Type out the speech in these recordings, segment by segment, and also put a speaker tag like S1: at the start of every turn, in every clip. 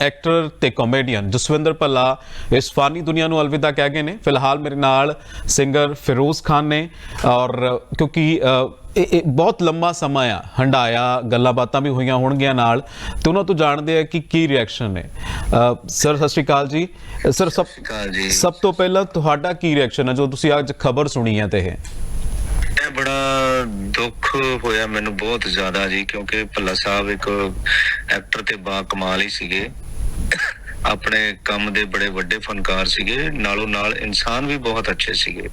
S1: Actor ਤੇ comedian Jaswinder Bhalla ਇਸ ਫਾਨੀ ਦੁਨੀਆ ਨੂੰ ਅਲਵਿਦਾ ਕਹਿ ਗਏ ਨੇ। ਫਿਲਹਾਲ ਮੇਰੇ ਨਾਲ ਸਿੰਗਰ ਫਿਰੋਜ਼ ਖਾਨ ਨੇ ਔਰ ਕਿਉਂਕਿ ਇਹ ਬਹੁਤ ਲੰਮਾ ਸਮਾਂ ਆ। ਹੰਡਾਇਆ ਗੱਲਾਂ ਬਾਤਾਂ ਵੀ ਹੋਈਆਂ ਹੋਣਗੀਆਂ ਨਾਲ ਤੇ ਉਹਨਾਂ ਤੋਂ ਜਾਣਦੇ ਆ ਕਿ ਕੀ ਰਿਐਕਸ਼ਨ ਨੇ। ਸਰ ਸਤਿ ਸ਼੍ਰੀ ਅਕਾਲ ਜੀ। ਸਰ ਸਭ ਸਭ ਤੋਂ ਪਹਿਲਾਂ ਤੁਹਾਡਾ ਕੀ ਰਿਐਕਸ਼ਨ ਹੈ ਜੋ ਤੁਸੀਂ ਅੱਜ ਖਬਰ ਸੁਣੀ ਹੈ ਤੇ ਇਹ?
S2: ਇਹ ਬੜਾ ਦੁੱਖ ਹੋਇਆ ਮੈਨੂੰ ਬਹੁਤ ਜ਼ਿਆਦਾ ਜੀ ਕਿਉਂਕਿ ਭੱਲਾ ਸਾਹਿਬ ਇੱਕ ਐਕਟਰ ਤੇ ਬਾ ਕਮਾਲ ਹੀ ਸੀਗੇ। ਆਪਣੇ ਕੰਮ ਦੇ ਬੜੇ ਵੱਡੇ ਫਨਕਾਰ ਸੀਗੇ ਨਾਲੋਂ ਨਾਲ ਇਨਸਾਨ ਵੀ ਬਹੁਤ ਅੱਛੇ ਸੀਗੇ।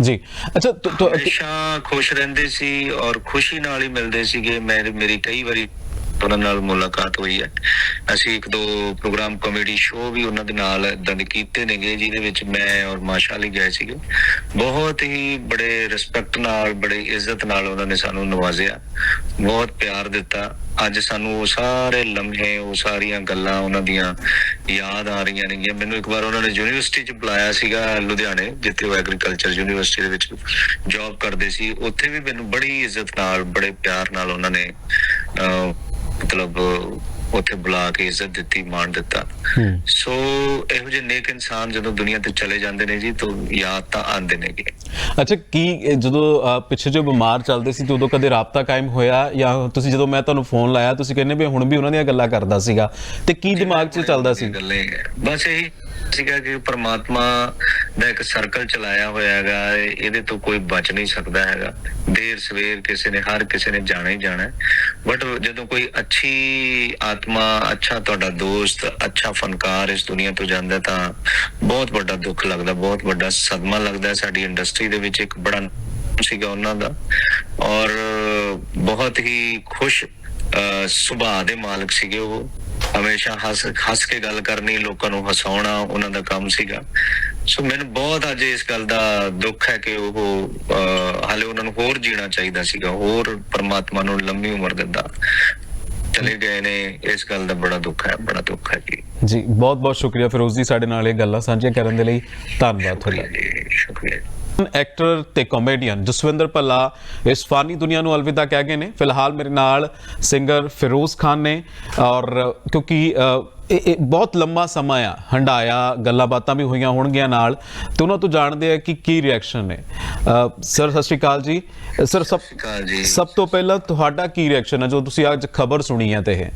S1: ਜੀ ਅੱਛਾ ਤੁ- ਤੁ-
S2: ਹਮੇਸ਼ਾ ਖੁਸ਼ ਰਹਿੰਦੇ ਸੀ ਔਰ ਖੁਸ਼ੀ ਨਾਲ ਹੀ ਮਿਲਦੇ ਸੀਗੇ। ਮੈਂ ਮੇਰੀ ਕਈ ਵਾਰੀ ਉਹਨਾਂ ਨਾਲ ਮੁਲਾਕਾਤ ਹੋਈ ਹੈ। ਅਸੀਂ ਇੱਕ ਦੋ ਪ੍ਰੋਗਰਾਮ ਕਾਮੇਡੀ ਸ਼ੋਅ ਵੀ ਉਹਨਾਂ ਦੇ ਨਾਲ ਏਦਾਂ ਦੇ ਕੀਤੇ ਨੇਗੇ, ਜਿਹਦੇ ਵਿੱਚ ਮੈਂ ਔਰ ਮਾਸ਼ਾ ਅਲੀ ਗਏ ਸੀਗੇ। ਬਹੁਤ ਹੀ ਬੜੇ ਰਿਸਪੈਕਟ ਨਾਲ, ਬੜੇ ਇੱਜ਼ਤ ਨਾਲ ਉਹਨਾਂ ਨੇ ਸਾਨੂੰ ਨਵਾਜ਼ਿਆ। ਬਹੁਤ ਪਿਆਰ ਦਿੱਤਾ। ਅੱਜ ਸਾਨੂੰ ਉਹ ਸਾਰੇ ਲਮਹੇ, ਉਹ ਸਾਰੀਆਂ ਗੱਲਾਂ ਉਹਨਾਂ ਦੀਆਂ ਯਾਦ ਆ ਰਹੀਆਂ ਨੇਗੀਆਂ। ਮੈਨੂੰ ਇੱਕ ਵਾਰ ਉਹਨਾਂ ਨੇ ਯੂਨੀਵਰਸਿਟੀ 'ਚ ਬੁਲਾਇਆ ਸੀਗਾ ਲੁਧਿਆਣੇ, ਜਿੱਥੇ ਉਹ ਐਗਰੀਕਲਚਰ ਯੂਨੀਵਰਸਿਟੀ ਦੇ ਵਿੱਚ ਜੌਬ ਕਰਦੇ ਸੀ। ਉੱਥੇ ਵੀ ਮੈਨੂੰ ਬੜੀ ਇੱਜ਼ਤ ਨਾਲ, ਬੜੇ ਪਿਆਰ ਨਾਲ ਉਹਨਾਂ ਨੇ ਮਤਲਬ ਉੱਥੇ ਬੁਲਾ ਕੇ ਇੱਜ਼ਤ ਦਿੱਤੀ ਮਾਣ ਦਿੱਤਾ। ਸੋ ਇਹੋ ਜਿਹੇ ਨੇਕ ਇਨਸਾਨ ਜਦੋਂ ਦੁਨੀਆ ਤੇ ਚਲੇ ਜਾਂਦੇ ਨੇ ਜੀ ਤਾਂ ਯਾਦ ਤਾਂ ਆਉਂਦੇ ਨੇਗੇ।
S1: ਅੱਛਾ ਕੀ ਜਦੋਂ ਪਿੱਛੇ ਜੋ ਬਿਮਾਰ ਚੱਲਦੇ ਸੀ ਤੇ ਉਦੋਂ ਕਦੇ ਰਾਬਤਾ ਕਾਇਮ ਹੋਇਆ? ਜਾਂ ਤੁਸੀਂ ਜਦੋਂ ਮੈਂ ਤੁਹਾਨੂੰ ਫੋਨ ਲਾਇਆ ਤੁਸੀਂ ਕਹਿੰਦੇ ਵੀ ਹੁਣ ਵੀ ਉਹਨਾਂ ਦੀਆਂ ਗੱਲਾਂ ਕਰਦਾ ਸੀਗਾ। ਤੇ ਕੀ ਦਿਮਾਗ 'ਚ ਚੱਲਦਾ ਸੀ।
S2: ਬਸ ਇਹੀ ਸੀਗਾ ਕਿ ਪ੍ਰਮਾਤਮਾ ਦਾ ਇੱਕ ਸਰਕਲ ਚਲਾਇਆ ਹੋਇਆ ਹੈਗਾ ਇਹ- ਇਹਦੇ ਤੋਂ ਕੋਈ ਬਚ ਨਹੀਂ ਸਕਦਾ ਹੈਗਾ। ਦੇਰ ਸਵੇਰ ਕਿਸੇ ਨੇ ਹਰ ਕਿਸੇ ਨੇ ਜਾਣਾ ਹੀ ਜਾਣਾ। ਬਟ ਜਦੋਂ ਕੋਈ ਅੱਛੀ ਆਤਮਾ ਅੱਛਾ ਤੁਹਾਡਾ ਦੋਸਤ ਅੱਛਾ ਫਨਕਾਰ ਇਸ ਦੁਨੀਆ ਤੋਂ ਜਾਂਦਾ ਤਾਂ ਬਹੁਤ ਵੱਡਾ ਦੁੱਖ ਲੱਗਦਾ ਬਹੁਤ ਵੱਡਾ ਸਦਮਾ ਲੱਗਦਾ ਸਾਡੀ ਇੰਡਸਟਰੀ ਦੇ ਵਿੱਚ ਇੱਕ ਬੜਾ ਸੀਗਾ ਉਹਨਾਂ ਦਾ। ਔਰ ਬਹੁਤ ਹੀ ਖੁਸ਼ ਸੁਭਾਅ ਦੇ ਮਾਲਕ ਸੀਗੇ ਉਹ। ਹਮੇਸ਼ਾ ਹੱਸ ਹੱਸ ਕੇ ਗੱਲ ਕਰਨੀ ਲੋਕਾਂ ਨੂੰ ਹਸਾਉਣਾ ਉਹਨਾਂ ਦਾ ਕੰਮ ਸੀਗਾ। ਸੋ ਮੈਨੂੰ ਬਹੁਤ ਅੱਜ ਇਸ ਗੱਲ ਦਾ ਦੁੱਖ ਹੈ ਕਿ ਉਹ ਹਾਲੇ ਉਹਨਾਂ ਨੂੰ ਹੋਰ ਜੀਣਾ ਚਾਹੀਦਾ ਸੀਗਾ ਹੋਰ ਪਰਮਾਤਮਾ ਨੂੰ ਲੰਮੀ ਉਮਰ ਦਿੰਦਾ। ਚਲੇ ਗਏ ਨੇ ਇਸ ਗੱਲ ਦਾ ਬੜਾ ਦੁੱਖ ਹੈ ਬੜਾ ਦੁੱਖ ਹੈ ਜੀ
S1: ਜੀ ਬਹੁਤ ਬਹੁਤ ਸ਼ੁਕਰੀਆ ਫਿਰੋਜ਼ ਜੀ ਸਾਡੇ ਨਾਲ ਇਹ ਗੱਲਾਂ ਸਾਂਝੀਆਂ ਕਰਨ ਦੇ ਲਈ। ਧੰਨਵਾਦ ਤੁਹਾਡਾ।
S2: ਸ਼ੁਕਰੀਆ।
S1: ਐਕਟਰ ਤੇ ਕਾਮੇਡੀਅਨ ਜਸਵਿੰਦਰ ਭੱਲਾ ਇਸ ਫਾਨੀ ਦੁਨੀਆ ਨੂੰ ਅਲਵਿਦਾ ਕਹਿ ਗਏ ਨੇ। ਫਿਲਹਾਲ ਮੇਰੇ ਨਾਲ ਸਿੰਗਰ ਫਿਰੋਜ਼ ਖਾਨ ਨੇ ਔਰ ਕਿਉਂਕਿ ਇਹ ਬਹੁਤ ਲੰਮਾ ਸਮਾਂ ਆ ਹੰਡਾਇਆ ਗੱਲਾਂ ਬਾਤਾਂ ਵੀ ਹੋਈਆਂ ਹੋਣਗੀਆਂ ਨਾਲ। ਤੇ ਉਹਨਾਂ ਤੋਂ ਜਾਣਦੇ ਆ ਕਿ ਕੀ ਰਿਐਕਸ਼ਨ ਨੇ। ਸਰ ਸਤਿ ਸ਼੍ਰੀ ਅਕਾਲ ਜੀ। ਸਰ ਸਭ
S2: ਅਕਾਲ ਜੀ।
S1: ਸਭ ਤੋਂ ਪਹਿਲਾਂ ਤੁਹਾਡਾ ਕੀ ਰਿਐਕਸ਼ਨ ਹੈ ਜੋ ਤੁਸੀਂ ਅੱਜ ਖਬਰ ਸੁਣੀ ਹੈ ਤੇ ਇਹ?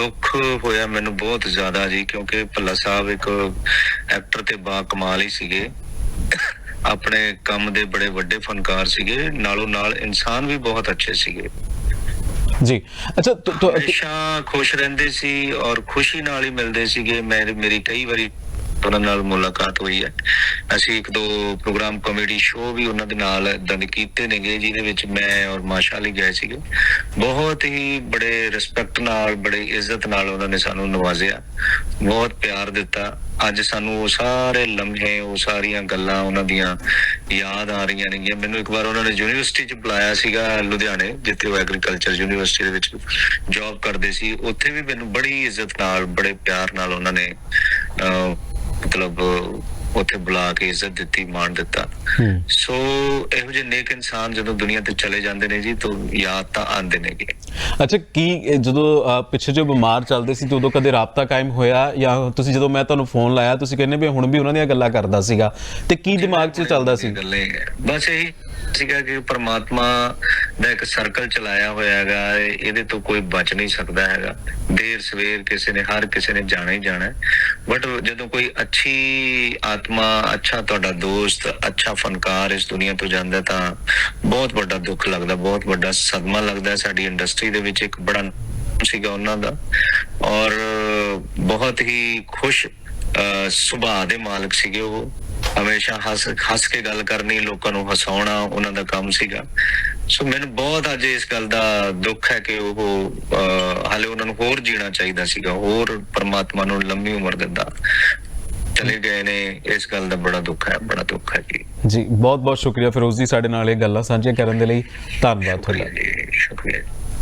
S2: ਦੁੱਖ ਹੋਇਆ ਮੈਨੂੰ ਬਹੁਤ ਜ਼ਿਆਦਾ ਜੀ ਕਿਉਂਕਿ ਭੱਲਾ ਸਾਹਿਬ ਇੱਕ ਐਕਟਰ ਤੇ ਬਾ ਕਮਾਲ ਹੀ ਸੀਗੇ। ਆਪਣੇ ਕੰਮ ਦੇ ਬੜੇ ਵੱਡੇ ਫਨਕਾਰ ਸੀਗੇ ਨਾਲੋਂ ਨਾਲ ਇਨਸਾਨ ਵੀ ਬਹੁਤ ਅੱਛੇ ਸੀਗੇ।
S1: ਜੀ ਅੱਛਾ
S2: ਹਮੇਸ਼ਾ ਖੁਸ਼ ਰਹਿੰਦੇ ਸੀ ਔਰ ਖੁਸ਼ੀ ਨਾਲ ਹੀ ਮਿਲਦੇ ਸੀਗੇ। ਮੈਂ ਮੇਰੀ ਕਈ ਵਾਰੀ ਉਹਨਾਂ ਨਾਲ ਮੁਲਾਕਾਤ ਹੋਈ ਹੈ। ਅਸੀਂ ਇੱਕ ਦੋ ਪ੍ਰੋਗਰਾਮ ਕਾਮੇਡੀ ਸ਼ੋਅ ਵੀ ਉਹਨਾਂ ਦੇ ਨਾਲ ਏਦਾਂ ਦੇ ਕੀਤੇ ਨੇਗੇ, ਜਿਹਦੇ ਵਿੱਚ ਮੈਂ ਔਰ ਮਾਸ਼ਾ ਅਲੀ ਗਏ ਸੀਗੇ। ਬਹੁਤ ਹੀ ਬੜੇ ਰਿਸਪੈਕਟ ਨਾਲ, ਬੜੇ ਇੱਜ਼ਤ ਨਾਲ ਉਹਨਾਂ ਨੇ ਸਾਨੂੰ ਨਵਾਜ਼ਿਆ। ਬਹੁਤ ਪਿਆਰ ਦਿੱਤਾ। ਅੱਜ ਸਾਨੂੰ ਉਹ ਸਾਰੇ ਲਮਹੇ, ਉਹ ਸਾਰੀਆਂ ਗੱਲਾਂ ਉਹਨਾਂ ਦੀਆਂ ਯਾਦ ਆ ਰਹੀਆਂ ਨੇ ਮੈਨੂੰ ਇੱਕ ਵਾਰ ਉਹਨਾਂ ਨੇ ਯੂਨੀਵਰਸਿਟੀ 'ਚ ਬੁਲਾਇਆ ਸੀਗਾ ਲੁਧਿਆਣੇ, ਜਿੱਥੇ ਉਹ ਐਗਰੀਕਲਚਰ ਯੂਨੀਵਰਸਿਟੀ ਦੇ ਵਿੱਚ ਜੌਬ ਕਰਦੇ ਸੀ। ਉੱਥੇ ਵੀ ਮੈਨੂੰ ਬੜੀ ਇੱਜ਼ਤ ਨਾਲ, ਬੜੇ ਪਿਆਰ ਨਾਲ ਉਹਨਾਂ ਨੇ ਅਹ, ਮਤਲਬ ਉੱਥੇ ਬੁਲਾ ਕੇ ਇੱਜ਼ਤ ਦਿੱਤੀ ਮਾਣ ਦਿੱਤਾ। ਸੋ ਇਹੋ ਜਿਹੇ ਨੇਕ ਇਨਸਾਨ ਜਦੋਂ ਦੁਨੀਆ ਤੇ ਚਲੇ ਜਾਂਦੇ ਨੇ ਜੀ ਤਾਂ ਯਾਦ ਤਾਂ ਆਉਂਦੇ ਨੇਗੇ
S1: ਅੱਛਾ ਕੀ ਜਦੋਂ ਪਿੱਛੇ ਜੋ ਬਿਮਾਰ ਚੱਲਦੇ ਸੀ ਤੇ ਉਦੋਂ ਕਦੇ ਰਾਬਤਾ ਕਾਇਮ ਹੋਇਆ? ਜਾਂ ਤੁਸੀਂ ਜਦੋਂ ਮੈਂ ਤੁਹਾਨੂੰ ਫੋਨ ਲਾਇਆ ਤੁਸੀਂ ਕਹਿੰਦੇ ਵੀ ਹੁਣ ਵੀ ਉਹਨਾਂ ਦੀਆਂ ਗੱਲਾਂ ਕਰਦਾ ਸੀਗਾ। ਤੇ ਕੀ ਦਿਮਾਗ 'ਚ ਚੱਲਦਾ ਸੀ।
S2: ਬਸ ਇਹੀ ਸੀਗਾ ਕਿ ਪ੍ਰਮਾਤਮਾ ਦਾ ਇੱਕ ਸਰਕਲ ਚਲਾਇਆ ਹੋਇਆ ਹੈਗਾ ਇਹ- ਇਹਦੇ ਤੋਂ ਕੋਈ ਬਚ ਨਹੀਂ ਸਕਦਾ ਹੈਗਾ। ਦੇਰ ਸਵੇਰ ਕਿਸੇ ਨੇ ਹਰ ਕਿਸੇ ਨੇ ਜਾਣਾ ਹੀ ਜਾਣਾ। ਬਟ ਜਦੋਂ ਕੋਈ ਅੱਛੀ ਆਤਮਾ ਅੱਛਾ ਤੁਹਾਡਾ ਦੋਸਤ ਅੱਛਾ ਫਨਕਾਰ ਇਸ ਦੁਨੀਆ ਤੋਂ ਜਾਂਦਾ ਤਾਂ ਬਹੁਤ ਵੱਡਾ ਦੁੱਖ ਲੱਗਦਾ ਬਹੁਤ ਵੱਡਾ ਸਦਮਾ ਲੱਗਦਾ ਸਾਡੀ ਇੰਡਸਟਰੀ ਦੇ ਵਿੱਚ ਇੱਕ ਬੜਾ ਸੀਗਾ ਉਹਨਾਂ ਦਾ ਔਰ ਬਹੁਤ ਹੀ ਖੁਸ਼ ਸੁਭਾਅ ਦੇ ਮਾਲਕ ਸੀਗੇ ਉਹ। ਹਮੇਸ਼ਾ ਹੱਸ ਹੱਸ ਕੇ ਗੱਲ ਕਰਨੀ ਲੋਕਾਂ ਨੂੰ ਹਸਾਉਣਾ ਉਹਨਾਂ ਦਾ ਕੰਮ ਸੀਗਾ। ਸੋ ਮੈਨੂੰ ਬਹੁਤ ਅੱਜ ਇਸ ਗੱਲ ਦਾ ਦੁੱਖ ਹੈ ਕਿ ਉਹ ਅਹ, ਹਾਲੇ ਉਹਨਾਂ ਨੂੰ ਹੋਰ ਜੀਣਾ ਚਾਹੀਦਾ ਸੀਗਾ ਹੋਰ ਪਰਮਾਤਮਾ ਨੂੰ ਲੰਮੀ ਉਮਰ ਦਿੰਦਾ। ਚਲੇ ਗਏ ਨੇ ਇਸ ਗੱਲ ਦਾ ਬੜਾ ਦੁੱਖ ਹੈ ਬੜਾ ਦੁੱਖ ਹੈ ਜੀ।
S1: ਜੀ ਬਹੁਤ ਬਹੁਤ ਸ਼ੁਕਰੀਆ ਫਿਰੋਜ਼ ਜੀ ਸਾਡੇ ਨਾਲ ਇਹ ਗੱਲਾਂ ਸਾਂਝੀਆਂ ਕਰਨ ਦੇ ਲਈ। ਧੰਨਵਾਦ ਤੁਹਾਡਾ।
S2: ਸ਼ੁਕਰੀਆ ਜੀ ਸ਼ੁਕਰੀਆ।